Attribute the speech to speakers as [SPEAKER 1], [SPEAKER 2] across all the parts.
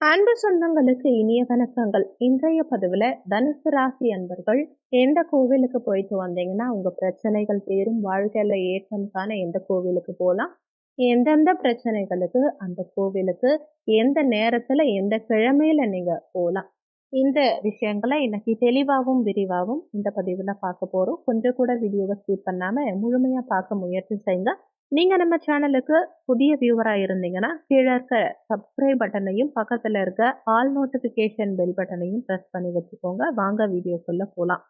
[SPEAKER 1] அன்பு சொந்தங்களுக்கு இனிய வணக்கங்கள். இன்றைய பதிவுல தனுசு ராசி அன்பர்கள் எந்த கோவிலுக்கு போயிட்டு வந்தீங்கன்னா உங்க பிரச்சனைகள் தீரும் வாழ்க்கையில ஏற்றம் காண எந்த கோவிலுக்கு போகலாம் எந்தெந்த பிரச்சனைகளுக்கு அந்த கோவிலுக்கு எந்த நேரத்துல எந்த கிழமையில நீங்க போகலாம் இந்த விஷயங்களை இன்னைக்கு தெளிவாகவும் விரிவாகவும் இந்த பதிவுல பார்க்க போறோம். கொஞ்சம் கூட வீடியோவை ஸ்கிப் பண்ணாம முழுமையா பார்க்க முயற்சி செய்யுங்க நீங்க நம்ம சேனலுக்கு புதிய வியூவரா இருந்தீங்கன்னா கீழே இருக்க சப்ஸ்கிரைப் பட்டனையும் பக்கத்துல இருக்க ஆல் நோட்டிபிகேஷன் பெல் பட்டனையும் ப்ரெஸ் பண்ணி வச்சுக்கோங்க. வாங்க வீடியோக்குள்ள போகலாம்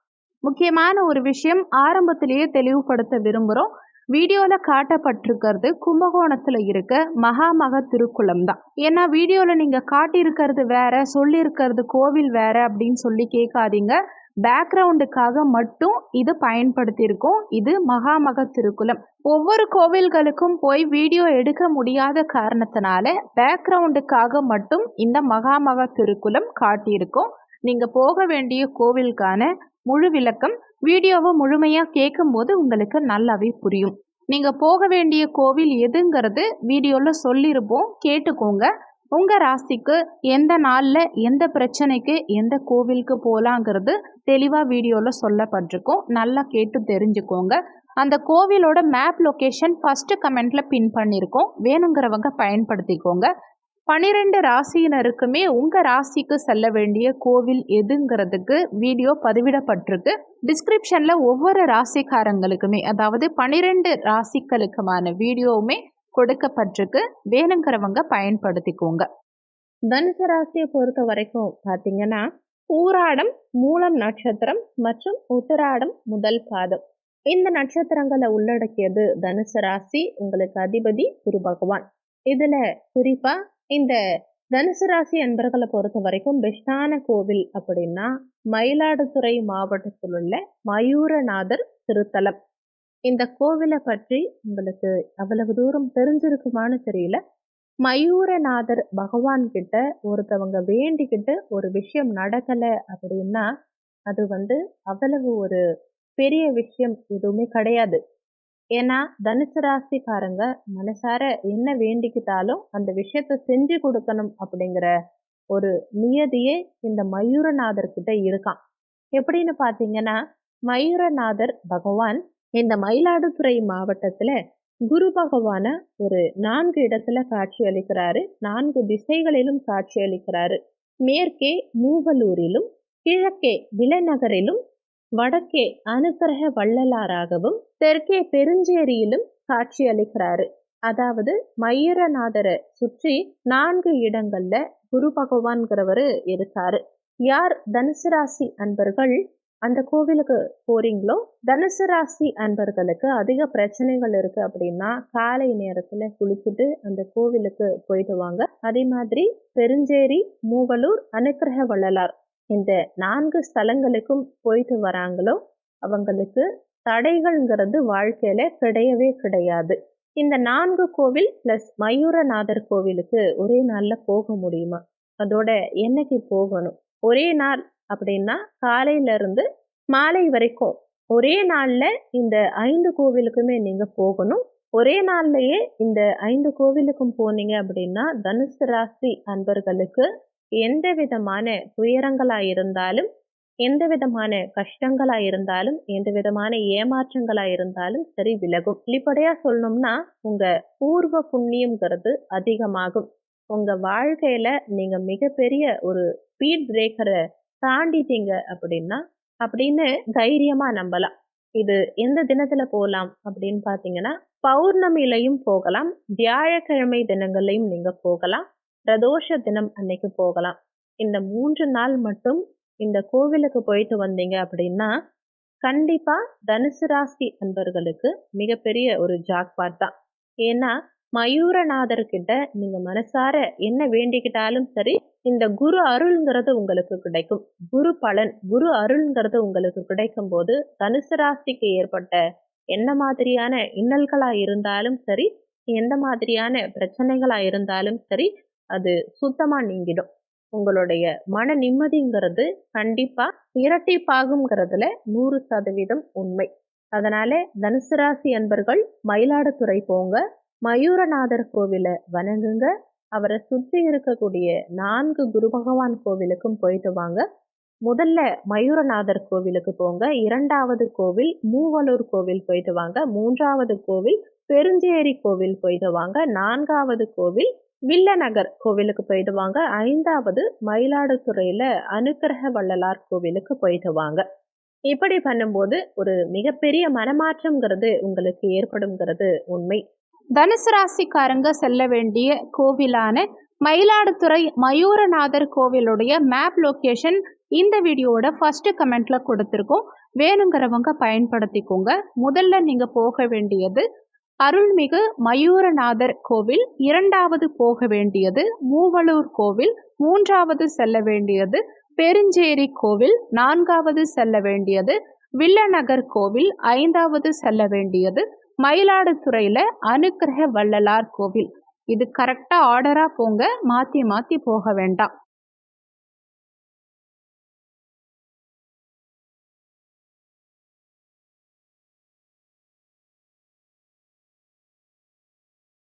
[SPEAKER 1] முக்கியமான ஒரு விஷயம் ஆரம்பத்திலேயே தெளிவுபடுத்த விரும்புகிறோம் வீடியோவில் காட்டப்பட்டிருக்கிறது கும்பகோணத்தில் இருக்க மகாமக திருக்குளம் தான். ஏன்னா வீடியோவில் நீங்கள் காட்டியிருக்கிறது வேற சொல்லியிருக்கிறது கோவில் வேற அப்படின்னு சொல்லி கேட்காதீங்க. பேக்ரவுண்டுக்காக மட்டும் இது பயன்படுத்தியிருக்கோம். இது மகாமக திருக்குளம். ஒவ்வொரு கோவில்களுக்கும் போய் வீடியோ எடுக்க முடியாத காரணத்தினால பேக்ரவுண்டுக்காக மட்டும் இந்த மகாமக திருக்குளம் காட்டியிருக்கோம். நீங்கள் போக வேண்டிய கோவிலுக்கான முழு விளக்கம் வீடியோவை முழுமையாக கேட்கும்போது உங்களுக்கு நல்லாவே புரியும். நீங்கள் போக வேண்டிய கோவில் எதுங்கிறது வீடியோவில் சொல்லியிருப்போம். கேட்டுக்கோங்க. உங்கள் ராசிக்கு எந்த நாளில் எந்த பிரச்சனைக்கு எந்த கோவிலுக்கு போகலாங்கிறது தெளிவாக வீடியோவில் சொல்லப்பட்டிருக்கும். நல்லா கேட்டு தெரிஞ்சுக்கோங்க. அந்த கோவிலோட மேப் லொக்கேஷன் ஃபஸ்ட்டு கமெண்ட்டில் பின் பண்ணியிருக்கோம் வேணுங்கிறவங்க பயன்படுத்திக்கோங்க. பனிரெண்டு ராசியினருக்குமே உங்கள் ராசிக்கு செல்ல வேண்டிய கோவில் எதுங்கிறதுக்கு வீடியோ பதிவிடப்பட்டிருக்கு. டிஸ்கிரிப்ஷனில் ஒவ்வொரு ராசிக்காரங்களுக்குமே அதாவது பனிரெண்டு ராசிக்களுக்குமான வீடியோவுமே கொடுக்கப்பட்டிருக்கு. வேணுங்கிறவங்க பயன்படுத்திக்கோங்க. தனுசு ராசியை பொறுத்த வரைக்கும் பார்த்தீங்கன்னா பூராடம் மூலம் நட்சத்திரம் மற்றும் உத்தராடம் முதல் பாதம். இந்த நட்சத்திரங்களை உள்ளடக்கியது தனுசு ராசி உங்களுக்கு அதிபதி குரு பகவான். இதுல குறிப்பா இந்த தனுசு ராசி அன்பர்களை பொறுத்த வரைக்கும் பெஸ்டான கோவில் அப்படின்னா மயிலாடுதுறை மாவட்டத்தில் உள்ள மயூரநாதர் திருத்தலம். இந்த கோவிலை பற்றி உங்களுக்கு அவ்வளவு தூரம் தெரிஞ்சிருக்குமான்னு தெரியல. மயூரநாதர் பகவான் கிட்ட ஒருத்தவங்க வேண்டிக்கிட்டு ஒரு விஷயம் நடக்கலை அப்படின்னா அது வந்து அவ்வளவு ஒரு பெரிய விஷயம் எதுவுமே கிடையாது. ஏன்னா தனுசு ராசிக்காரங்க மனசார என்ன வேண்டிக்கிட்டாலும் அந்த விஷயத்த செஞ்சு கொடுக்கணும் அப்படிங்கிற ஒரு நியதியே இந்த மயூரநாதர் கிட்ட இருக்கான் எப்படின்னு பார்த்தீங்கன்னா மயூரநாதர் பகவான் இந்த மயிலாடுதுறை மாவட்டத்தில் குரு பகவான ஒரு நான்கு இடத்துல காட்சி அளிக்கிறாரு. நான்கு திசைகளிலும் காட்சி அளிக்கிறாரு. மேற்கே மூவலூரிலும் கிழக்கே விளைநகரிலும் வடக்கே அனுக்கிரக வள்ளலாராகவும் தெற்கே பெருஞ்சேரியிலும் காட்சி அளிக்கிறாரு. அதாவது மயூரநாதரை சுற்றி நான்கு இடங்கள்ல குரு பகவான்கிறவரு இருக்காரு. யார் தனுசு ராசி அன்பர்கள்? அந்த கோவிலுக்கு போறீங்களோ? தனுசு ராசி அன்பர்களுக்கு அதிக பிரச்சனைகள் இருக்கு அப்படின்னா காலை நேரத்துல குளிச்சுட்டு அந்த கோவிலுக்கு போயிட்டு வாங்க. அதே மாதிரி பெருஞ்சேரி மூவலூர் அனுக்கிரக வள்ளலார் இந்த நான்கு ஸ்தலங்களுக்கும் போயிட்டு வராங்களோ அவங்களுக்கு தடைகள்ங்கிறது வாழ்க்கையில கிடையவே கிடையாது. இந்த நான்கு கோவில் பிளஸ் மயூரநாதர் கோவிலுக்கு ஒரே நாள்ல போக முடியுமா? அதோட என்னைக்கு போகணும்? ஒரே நாள் அப்படின்னா காலையில இருந்து மாலை வரைக்கும் ஒரே நாள்ல இந்த ஐந்து கோவிலுக்குமே நீங்க போகணும். ஒரே நாள்லயே இந்த ஐந்து கோவிலுக்கும் போனீங்க அப்படின்னா தனுசு ராசி அன்பர்களுக்கு எந்த விதமான துயரங்களா இருந்தாலும் எந்த விதமான கஷ்டங்களா இருந்தாலும் எந்த விதமான ஏமாற்றங்களா இருந்தாலும் சரி விலகும். வெளிப்படையா சொல்லணும்னா உங்க பூர்வ புண்ணியம்ங்கிறது அதிகமாகும். உங்க வாழ்க்கையில நீங்க மிகப்பெரிய ஒரு ஸ்பீட் பிரேக்கரை தாண்டிட்டீங்க அப்படின்னா அப்படின்னு தைரியமா நம்பலாம். இது எந்த தினத்துல போகலாம் அப்படின்னு பாத்தீங்கன்னா பௌர்ணமியிலையும் போகலாம் வியாழக்கிழமை தினங்களையும் நீங்க போகலாம் பிரதோஷ தினம் அன்னைக்கு போகலாம். இந்த மூன்று நாள் மட்டும் இந்த கோவிலுக்கு போயிட்டு வந்தீங்க அப்படின்னா கண்டிப்பா தனுசு ராசி அன்பர்களுக்கு மிகப்பெரிய ஒரு ஜாக்பாட் தான். ஏன்னா மயூரநாதர்கிட்ட நீங்கள் நீங்க மனசார என்ன வேண்டிக்கிட்டாலும் சரி இந்த குரு அருள்ங்கிறது உங்களுக்கு கிடைக்கும். குரு பலன் குரு அருள்ங்கிறது உங்களுக்கு கிடைக்கும் போது தனுசு ராசிக்கு ஏற்பட்ட என்ன மாதிரியான இன்னல்களா இருந்தாலும் சரி எந்த மாதிரியான பிரச்சனைகளா இருந்தாலும் சரி அது சுத்தமா நீங்கிடும். உங்களுடைய மன நிம்மதிங்கிறது கண்டிப்பா இரட்டிப்பாகுங்கிறதுல நூறு சதவீதம் உண்மை. அதனால தனுசு ராசி அன்பர்கள் மயிலாடுதுறை போங்க. மயூரநாதர் கோவிலை வணங்குங்க. அவரை சுற்றி இருக்கக்கூடிய நான்கு குரு பகவான் கோவிலுக்கும் போயிட்டு வாங்க. முதல்ல மயூரநாதர் கோவிலுக்கு போங்க. இரண்டாவது கோவில் மூவலூர் கோவில் போயிட்டு வாங்க. மூன்றாவது கோவில் பெருஞ்சேரி கோவில் போயிட்டு வாங்க. நான்காவது கோவில் வில்லநகர் கோவிலுக்கு போயிட்டு வாங்க. ஐந்தாவது மயிலாடுதுறையில அனுக்கிரக வள்ளலார் கோவிலுக்கு போயிட்டு வாங்க. இப்படி பண்ணும்போது ஒரு மிகப்பெரிய மனமாற்றம்ங்கிறது உங்களுக்கு ஏற்படுங்கிறது உண்மை.
[SPEAKER 2] தனுசு ராசிக்காரங்க செல்ல வேண்டிய கோவிலான மயிலாடுதுறை மயூரநாதர் கோவிலுடைய மேப் லொக்கேஷன் இந்த வீடியோவோட ஃபர்ஸ்ட் கமெண்ட்ல கொடுத்துருக்கோம். வேணுங்கிறவங்க பயன்படுத்திக்கோங்க. முதல்ல நீங்க போக வேண்டியது அருள்மிகு மயூரநாதர் கோவில் இரண்டாவது போக வேண்டியது மூவலூர் கோவில் மூன்றாவது செல்ல வேண்டியது பெருஞ்சேரி கோவில் நான்காவது செல்ல வேண்டியது வில்லநகர் கோவில் ஐந்தாவது செல்ல வேண்டியது மயிலாடுதுறையில அனுக்கிரக வள்ளலார் கோவில். இது கரெக்டா ஆர்டரா போங்க மாத்தி மாத்தி போக வேண்டாம்.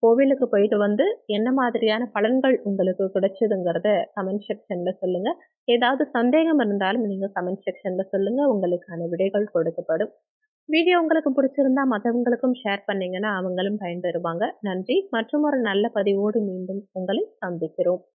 [SPEAKER 1] கோவிலுக்கு போயிட்டு வந்து என்ன மாதிரியான பலன்கள் உங்களுக்கு கிடைச்சதுங்கிறத கமெண்ட் செக்ஷன்ல சொல்லுங்க. ஏதாவது சந்தேகம் இருந்தாலும் நீங்க கமெண்ட் செக்ஷன்ல சொல்லுங்க. உங்களுக்கான விடைகள் கொடுக்கப்படும். வீடியோ உங்களுக்கு பிடிச்சிருந்தா மற்றவங்களுக்கும் ஷேர் பண்ணீங்கன்னா அவங்களும் பயன்பெறுவாங்க. நன்றி. மற்றும் ஒரு நல்ல பதிவோடு மீண்டும் உங்களை சந்திக்கிறோம்.